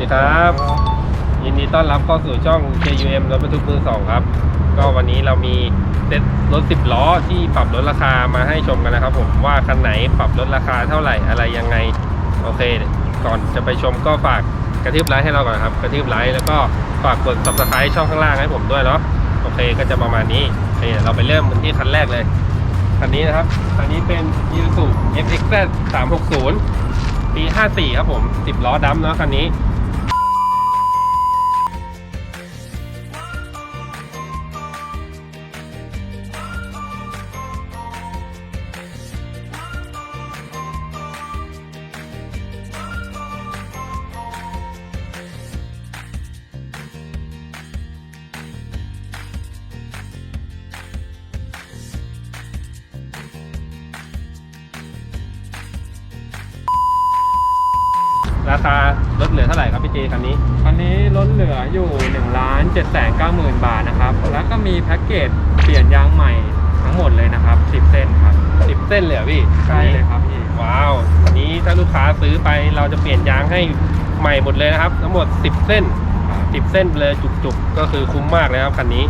ดีครับ ยินดีต้อนรับเข้าสู่ช่อง KUM รถบรรทุกมือสองครับ ก็วันนี้เรามีเซ็ตรถ 10 ล้อที่ปรับลดราคามาให้ชมกันนะครับผมว่าคันไหนปรับลดราคาเท่าไหร่อะไรยังไง โอเค ก่อนจะไปชมก็ฝากกระทืบไลค์ให้เราก่อนครับ กระทืบไลค์แล้วก็ฝากกด subscribe ช่องข้างล่างให้ผมด้วยเนาะโอเคก็จะประมาณนี้โอเคเดี๋ยวเราไปเริ่มกันที่คันแรกเลยคันนี้นะครับคันนี้เป็น Isuzu FXZ 360 ปี 54 ครับผม 10 ล้อดัมเนาะคันนี้ คาลดเหลือเท่าไหร่ครับพี่เจคันนี้ คันนี้ลดเหลืออยู่1ล้าน7 9 0 0 0 0บาทนะครับ แล้วก็มีแพ็กเกจเปลี่ยนยางใหม่ทั้งหมดเลยนะครับ 10 เส้นครับ 10 เส้นเลยเหรอพี่ใช่เลยครับพี่ว้าวอันนี้ถ้าลูกค้าซื้อไปเราจะเปลี่ยนยางให้ใหม่หมดเลยนะครับ ทั้งหมด 10 เส้น 10 เส้นเลยจุกๆ ก็คือคุ้มมากเลยครับคันนี้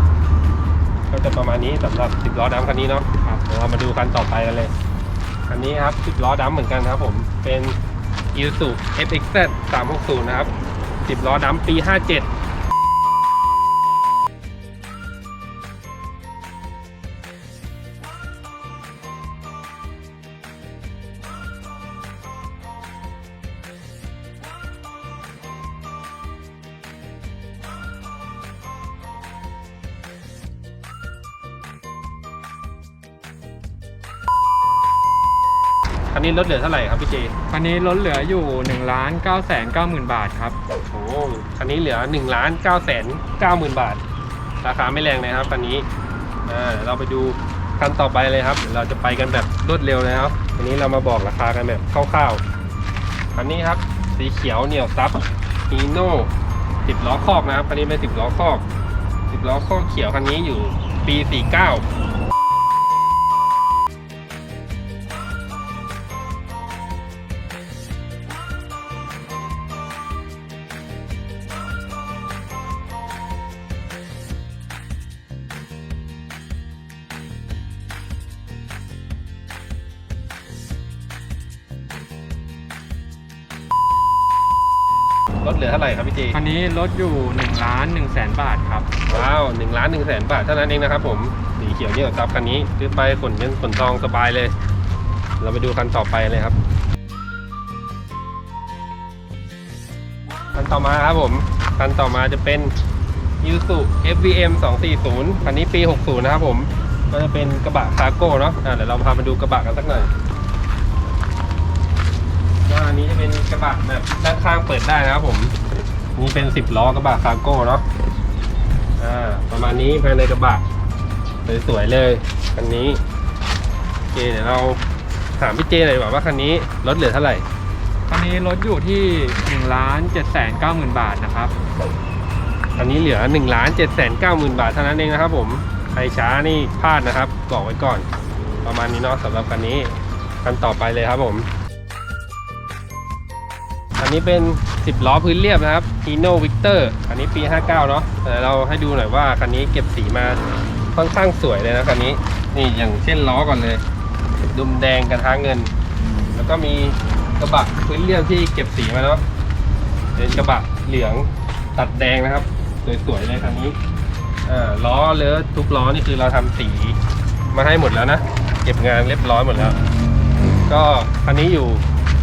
ก็จะประมาณนี้สำหรับ 10 ล้อดำคันนี้เนาะครับเดี๋ยวเรามาดูคันต่อไปกันเลยคันนี้ครับ 10 ล้อดำเหมือนกันครับผมเป็น Isuzu FXZ 360 นะครับ 10 ล้อดำปี 57 คันนี้ลดเหลือเท่าไหร่ครับพี่เจคันนี้ลดเหลืออยู่1ล้าน9 9 0 0 0 0บาทครับโอ้โหคันนี้เหลือ1นึ่งล้านเก้าแสนเก้าหมื่นบาท ราคาไม่แรงนะครับคันนี้อ่าเดี๋ยวเราไปดูคันต่อไปเลยครับเดี๋ยวเราจะไปกันแบบรวดเร็วเลยครับวันนี้เรามาบอกราคากันแบบคร่าวๆคันนี้ครับสีเขียวเหนียวซับฮีโน่สิบล้อคอกนะครับคันนี้เป็นสิบล้อคอกสิบล้อคอกเขียวคันนี้อยู่ปีสี่เก้า ดเหลือเท่าไหร่ครับพี่เจคันนี้ลดอยู่1ล้าน1แสนบาทครับ ว้าวหนึ่งล้านหนึ่งแสนบาทเท่านั้นเองนะครับผม สีเขียวเนี่ยครับคันนี้ซื้อไปขนเงินขนทองสบายเลย เราไปดูคันต่อไปเลยครับ คันต่อมาครับผม คันต่อมาจะเป็น i s u FVM 240 คันนี้ปี 60 นะครับผม ก็จะเป็นกระบะคาร์โก้เนาะอะเดี๋ยวเราพามาดูกระบะกันสักหน่อยก็ อันนี้จะเป็นกระบะแบบด้านข้างเปิดได้นะครับผมนี่เป็น10ล้อกระบะคาร์โก้เนาะอ่าประมาณนี้ภายในกระบะสวยๆเลยคันนี้โอเคเดี๋ยวเราถามพี่เจหน่อยดีกว่าว่าคันนี้ลดเหลือเท่าไหร่คันนี้ลดอยู่ที่1ล้าน7 9 0 0 0 0บาทนะครับคันนี้เหลือ1นึ่งล้านเจ็ดแสนเก้าหมื่นบาทเท่านั้นเองนะครับผมใครช้านี่พลาดนะครับบอกไว้ก่อน ประมาณนี้เนาะสำหรับคันนี้คันต่อไปเลยครับผม อันนี้เป็น 10 ล้อพื้นเรียบนะครับ Hino Victor อันนี้ปี 59 เนาะแต่เราให้ดูหน่อยว่าคันนี้เก็บสีมาค่อนข้างสวยเลยนะคันนี้ นี่อย่างเช่นล้อก่อนเลย ดุมแดงกระทะเงิน แล้วก็มีกระบะพื้นเรียบที่เก็บสีมาเนาะ เป็นกระบะเหลืองตัดแดงนะครับ สวยๆเลยคันนี้อ่าล้อเลอะทุกล้อนี่คือเราทำสีมาให้หมดแล้วนะ เก็บงานเรียบร้อยหมดแล้ว ก็คันนี้อยู่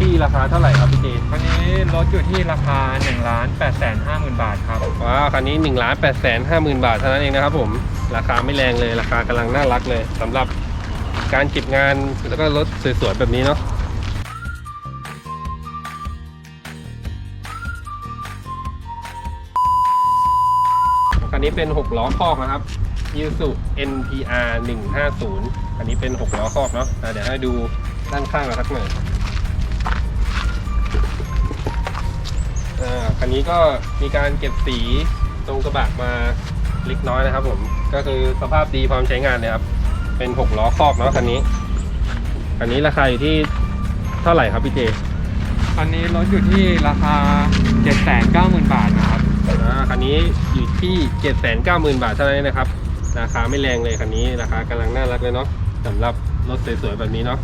ที่ราคาเท่าไหร่ครับพี่เจคันนี้ลดอยู่ที่ราคา1ล้าน8 5 0 0 0 0บาทครับว้าวคันนี้1นึ่งล้านแปดแสนห้าหมื่นบาทเท่านั้นเองนะครับผมราคาไม่แรงเลยราคากำลังน่ารักเลยสำหรับการเก็บงานแล้วก็รถสวยๆแบบนี้เนาะคันนี้เป็น 6 ล้อคอกนะครับ Isuzu NPR 150 อันนี้เป็น 6 ล้อคอกเนาะอะเดี๋ยวให้ดูด้านข้างกันสักหน่อย นนี้ก็มีการเก็บสีตรงกระบะมาเล็กน้อยนะครับ ผมก็คือสภาพดีพร้อมใช้งานเลยครับ เป็น6ล้อคอกเนาะคันนี้อันนี้ราคาอยู่ที่เท่าไหร่ครับพี่เจคันนี้ลดอยู่ที่ราคา 790,000 บาทนะครับอ่าคันนี้อยู่ที่ 790,000 บาทเท่านั้นเองนะครับ ราคาไม่แรงเลยคันนี้ราคากำลังน่ารักเลยเนาะสำหรับรถสวยๆแบบนี้เนาะ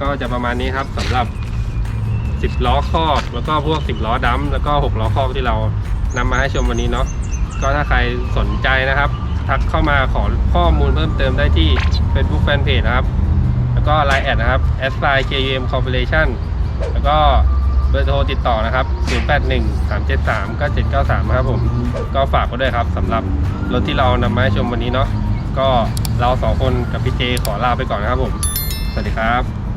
ก็จะประมาณนี้ครับสำหรับ 10 ล้อครอบแล้วก็พวก 10 ล้อดัมแล้วก็ 6 ล้อครอบที่เรานำมาให้ชมวันนี้เนาะก็ถ้าใครสนใจนะครับ ทักเข้ามาขอข้อมูลเพิ่มเติมได้ที่ Facebook Fanpage นะครับ แล้วก็ Line แอดนะครับ s l i KUM Corporation แล้วก็เบอร์โทรติดต่อนะครับ 081 373 9793 ครับผม ก็ฝากไว้ด้วยครับสำหรับรถที่เรานำมาให้ชมวันนี้เนาะ ก็เราสองคนกับพี่เจขอลาไปก่อนนะครับผม สวัสดีครับ